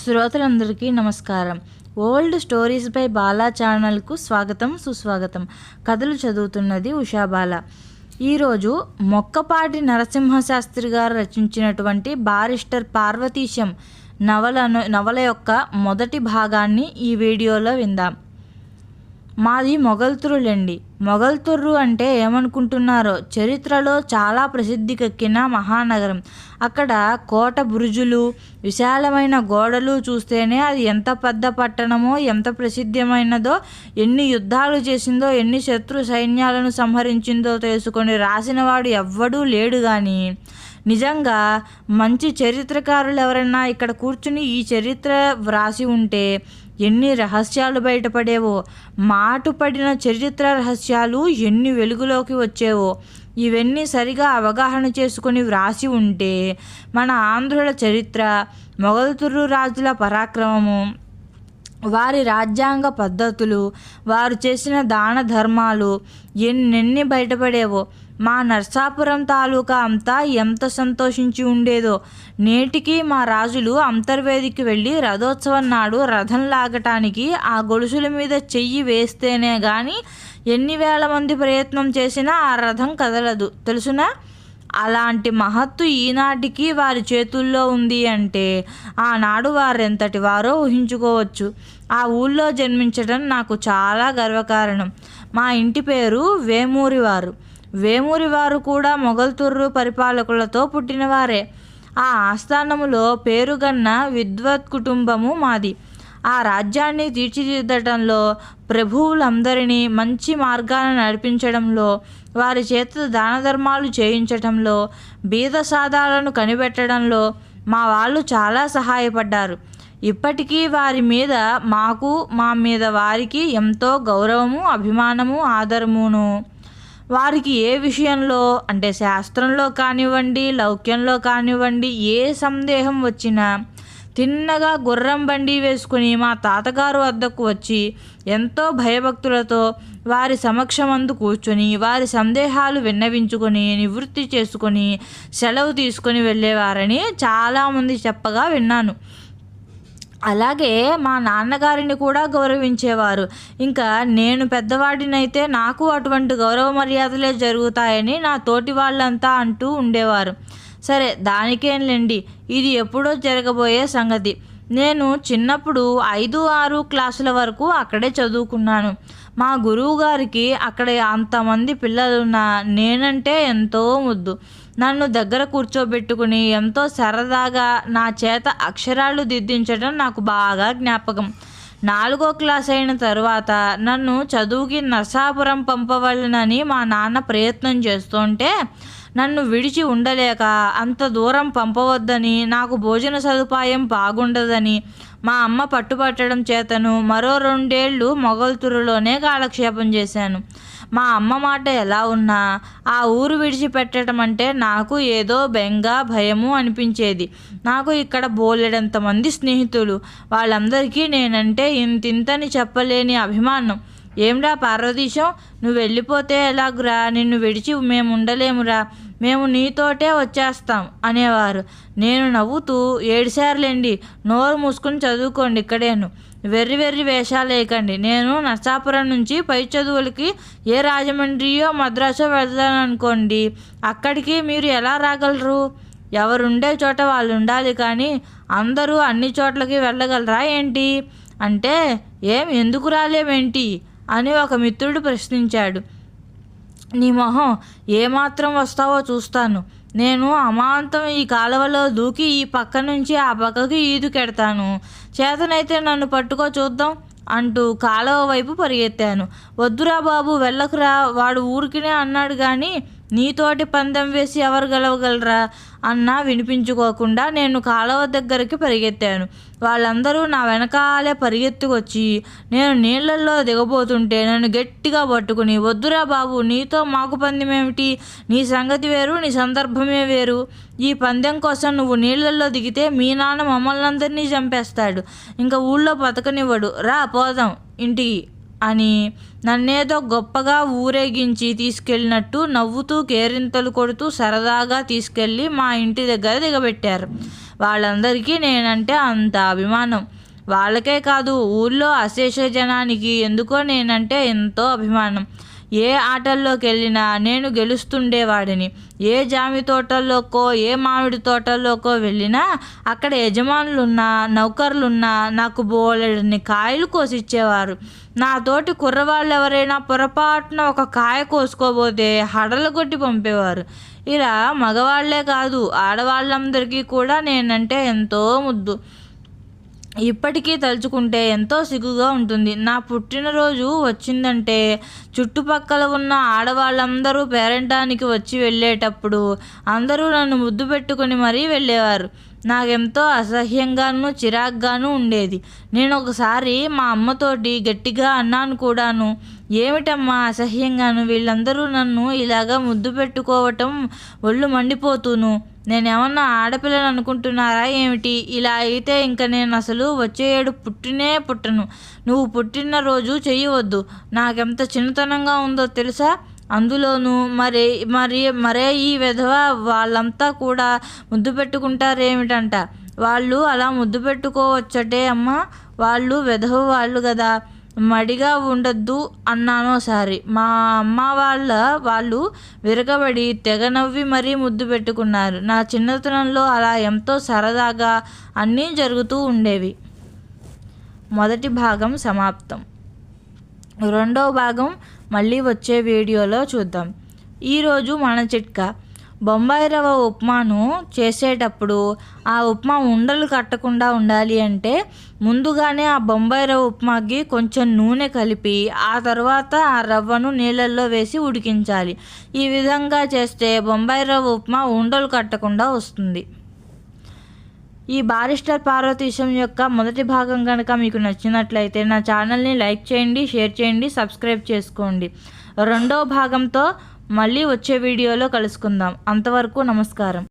శ్రోతలందరికీ నమస్కారం. Old stories by Bala ఛానల్కు స్వాగతం సుస్వాగతం. కథలు చదువుతున్నది ఉషాబాల ఈరోజు మొక్కపాటి నరసింహశాస్త్రి గారు రచించినటువంటి బారిస్టర్ పార్వతీశం నవలను నవల యొక్క మొదటి భాగాన్ని ఈ వీడియోలో విందాం. మాది మొగల్తురులండి మొగల్తుర్రు అంటే ఏమనుకుంటున్నారో చరిత్రలో చాలా ప్రసిద్ధికెక్కిన మహానగరం. అక్కడ కోట బురుజులు విశాలమైన గోడలు చూస్తేనే అది ఎంత పెద్ద పట్టణమో ఎంత ప్రసిద్ధమైనదో ఎన్ని యుద్ధాలు చేసిందో ఎన్ని శత్రు సైన్యాలను సంహరించిందో తెలుసుకొని రాసినవాడు ఎవ్వడూ లేడు కానీ నిజంగా మంచి చరిత్రకారులు ఎవరైనా ఇక్కడ కూర్చుని ఈ చరిత్ర వ్రాసి ఉంటే ఎన్ని రహస్యాలు బయటపడేవో మాటుపడిన చరిత్ర రహస్యాలు ఎన్ని వెలుగులోకి వచ్చేవో ఇవన్నీ సరిగా అవగాహన చేసుకొని వ్రాసి ఉంటే మన ఆంధ్రుల చరిత్ర మొగల్తురు రాజుల పరాక్రమము వారి రాజ్యాంగ పద్ధతులు వారు చేసిన దాన ధర్మాలు ఎన్నెన్ని బయటపడేవో మా నర్సాపురం తాలూకా అంతా ఎంత సంతోషించి ఉండేదో నేటికి మా రాజులు అంతర్వేదికి వెళ్ళి రథోత్సవం నాడు రథం లాగటానికి ఆ గొలుసుల మీద చెయ్యి వేస్తేనే కానీ ఎన్ని వేల మంది ప్రయత్నం చేసినా ఆ రథం కదలదు. తెలుసునా? అలాంటి మహత్తు ఈనాటికి వారి చేతుల్లో ఉంది అంటే ఆనాడు వారెంతటి వారో ఊహించుకోవచ్చు. ఆ ఊళ్ళో జన్మించడం నాకు చాలా గర్వకారణం. మా ఇంటి పేరు వేమూరివారు. వేమూరివారు కూడా మొగల్తుర్రు పరిపాలకులతో పుట్టినవారే. ఆ ఆస్థానములో పేరుగన్న విద్వత్ కుటుంబము మాది. ఆ రాజ్యాన్ని తీర్చిదిద్దడంలో ప్రభువులందరినీ మంచి మార్గాన నడిపించడంలో వారి చేత దాన ధర్మాలు చేయించటంలో బీద సాదాలను కనిపెట్టడంలో మా వాళ్ళు చాలా సహాయపడ్డారు. ఇప్పటికీ వారి మీద మాకు మా మీద వారికి ఎంతో గౌరవము అభిమానము ఆదరమును. వారికి ఏ విషయంలో అంటే శాస్త్రంలో కానివ్వండి లౌక్యంలో కానివ్వండి ఏ సందేహం వచ్చినా తిన్నగా గుర్రం బండి వేసుకుని మా తాతగారు వద్దకు వచ్చి ఎంతో భయభక్తులతో వారి సమక్షమందు కూర్చొని వారి సందేహాలు విన్నవించుకొని నివృత్తి చేసుకొని సెలవు తీసుకొని వెళ్ళేవారని చాలామంది చెప్పగా విన్నాను. అలాగే మా నాన్నగారిని కూడా గౌరవించేవారు. ఇంకా నేను పెద్దవాడినైతే నాకు అటువంటి గౌరవ మర్యాదలే జరుగుతాయని నా తోటి వాళ్ళంతా అంటూ ఉండేవారు. సరే దానికేంలేండి. ఇది ఎప్పుడో జరగబోయే సంగతి. నేను చిన్నప్పుడు ఐదు ఆరు క్లాసుల వరకు అక్కడే చదువుకున్నాను. మా గురువు గారికి అక్కడ అంతమంది పిల్లలున్నా నేనంటే ఎంతో ముద్దు. నన్ను దగ్గర కూర్చోబెట్టుకుని ఎంతో సరదాగా నా చేత అక్షరాలు దిద్దించడం నాకు బాగా జ్ఞాపకం. నాలుగో క్లాస్ అయిన తరువాత నన్ను చదువుకి నర్సాపురం పంపవలనని మా నాన్న ప్రయత్నం చేస్తుంటే నన్ను విడిచి ఉండలేక అంత దూరం పంపవద్దని నాకు భోజన సదుపాయం బాగుండదని మా అమ్మ పట్టుపట్టడం చేతను మరో రెండేళ్ళు మొగల్తురులోనే కాలక్షేపం చేశాను. మా అమ్మ మాట ఎలా ఉన్నా ఆ ఊరు విడిచిపెట్టడం అంటే నాకు ఏదో బెంగ భయము అనిపించేది. నాకు ఇక్కడ బోలెడంత మంది స్నేహితులు. వాళ్ళందరికీ నేనంటే ఇంతింతని చెప్పలేని అభిమానం. ఏమిరా పార్వతీశం? నువ్వు వెళ్ళిపోతే ఎలాగురా? నిన్ను విడిచి మేము ఉండలేమురా మేము నీతోటే వచ్చేస్తాం అనేవారు. నేను నవ్వుతూ ఏడిసార్లేండి నోరు మూసుకుని చదువుకోండి ఇక్కడేను. వెర్రి వెర్రి వేషాలు వేయకండి. నేను నర్సాపురం నుంచి పై చదువులకి ఏ రాజమండ్రియో మద్రాసో వెళ్తాననుకోండి అక్కడికి మీరు ఎలా రాగలరు? ఎవరుండే చోట వాళ్ళు ఉండాలి కానీ అందరూ అన్ని చోట్లకి వెళ్ళగలరా ఏంటి? అంటే ఏం ఎందుకు రాలేమేంటి? అని ఒక మిత్రుడు ప్రశ్నించాడు. నీ మొహం ఏమాత్రం వస్తావో చూస్తాను. నేను అమాంతం ఈ కాలువలో దూకి ఈ పక్క నుంచి ఆ పక్కకి ఈదుకెడతాను చేతనైతే నన్ను పట్టుకో చూద్దాం అంటూ కాలువ వైపు పరిగెత్తాను. వద్దురా బాబు వెళ్ళకురా వాడు ఊరికినే అన్నాడు కానీ నీతోటి పందెం వేసి ఎవరు గెలవగలరా అన్నా వినిపించుకోకుండా నేను కాలువ దగ్గరికి పరిగెత్తాను. వాళ్ళందరూ నా వెనకాలే పరిగెత్తుకొచ్చి నేను నీళ్ళల్లో దిగబోతుంటే నన్ను గట్టిగా పట్టుకుని వద్దురా బాబు నీతో మాకు పందెమేమిటి? నీ సంగతి వేరు నీ సందర్భమే వేరు. ఈ పందెం కోసం నువ్వు నీళ్ళల్లో దిగితే మీ నాన్న మమ్మల్ని అందరినీ చంపేస్తాడు. ఇంకా ఊళ్ళో బతకనివ్వడు. రా పోదాం ఇంటికి. అని నన్నేదో గొప్పగా ఊరేగించి తీసుకెళ్ళినట్టు నవ్వుతూ కేరింతలు కొడుతూ సరదాగా తీసుకెళ్ళి మా ఇంటి దగ్గర దిగబెట్టారు. వాళ్ళందరికీ నేనంటే అంత అభిమానం. వాళ్ళకే కాదు ఊళ్ళో అశేష జనానికి ఎందుకో నేనంటే ఎంతో అభిమానం. ఏ ఆటల్లోకి వెళ్ళినా నేను గెలుస్తుండేవాడిని. ఏ జామి తోటల్లోకో ఏ మామిడి తోటల్లోకో వెళ్ళినా అక్కడ యజమానులున్నా నౌకర్లున్నా నాకు బోలెడని కాయలు కోసిచ్చేవారు. నా తోటి కుర్రవాళ్ళు ఎవరైనా పొరపాటున ఒక కాయ కోసుకోబోతే హడలు కొట్టి పంపేవారు. ఇలా మగవాళ్ళే కాదు ఆడవాళ్ళందరికీ కూడా నేనంటే ఎంతో ముద్దు. ఇప్పటికీ తలుచుకుంటే ఎంతో సిగ్గుగా ఉంటుంది. నా పుట్టినరోజు వచ్చిందంటే చుట్టుపక్కల ఉన్న ఆడవాళ్ళందరూ పేరంటానికి వచ్చి వెళ్ళేటప్పుడు అందరూ నన్ను ముద్దు పెట్టుకుని మరీ వెళ్ళేవారు. నాకెంతో అసహ్యంగాను చిరాగ్గాను ఉండేది. నేను ఒకసారి మా అమ్మతోటి గట్టిగా అన్నాను కూడాను ఏమిటమ్మా అసహ్యంగాను? వీళ్ళందరూ నన్ను ఇలాగా ముద్దు పెట్టుకోవటం ఒళ్ళు మండిపోతూను. నేనేమన్నా ఆడపిల్లని అనుకుంటున్నారా ఏమిటి? ఇలా అయితే ఇంక నేను అసలు వచ్చే ఏడు పుట్టినే పుట్టను. నువ్వు పుట్టిన రోజు చెయ్యవద్దు. నాకెంత చిన్నతనంగా ఉందో తెలుసా? అందులోనూ మరి మరి మరే ఈ విధవ వాళ్ళంతా కూడా ముద్దు పెట్టుకుంటారేమిటంట? వాళ్ళు అలా ముద్దు పెట్టుకోవచ్చటే అమ్మ. వాళ్ళు విధవ వాళ్ళు కదా మడిగా ఉండద్దు అన్నాను ఒకసారి మా అమ్మ వాళ్ళ వాళ్ళు విరగబడి తెగ నవ్వి మరీ ముద్దు పెట్టుకున్నారు. నా చిన్నతనంలో అలా ఎంతో సరదాగా అన్నీ జరుగుతూ ఉండేవి. మొదటి భాగం సమాప్తం. రెండవ భాగం మళ్ళీ వచ్చే వీడియోలో చూద్దాం. ఈరోజు మన చిట్కా బొంబాయి రవ్వ ఉప్మాను చేసేటప్పుడు ఆ ఉప్మా ఉండలు కట్టకుండా ఉండాలి అంటే ముందుగానే ఆ బొంబాయి రవ్వ ఉప్మాకి కొంచెం నూనె కలిపి ఆ తర్వాత ఆ రవ్వను నీళ్ళల్లో వేసి ఉడికించాలి. ఈ విధంగా చేస్తే బొంబాయి రవ్వ ఉప్మా ఉండలు కట్టకుండా వస్తుంది. ఈ బారిస్టర్ పార్వతీశం యొక్క మొదటి భాగం కనుక మీకు నచ్చినట్లయితే నా ఛానల్ని లైక్ చేయండి షేర్ చేయండి సబ్స్క్రైబ్ చేసుకోండి. రెండో భాగంతో మళ్ళీ వచ్చే వీడియోలో కలుసుకుందాం. అంతవరకు నమస్కారం.